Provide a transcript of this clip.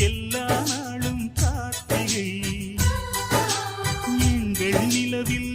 എല്ലാ നാളും കാത്തിരി. നിലവിൽ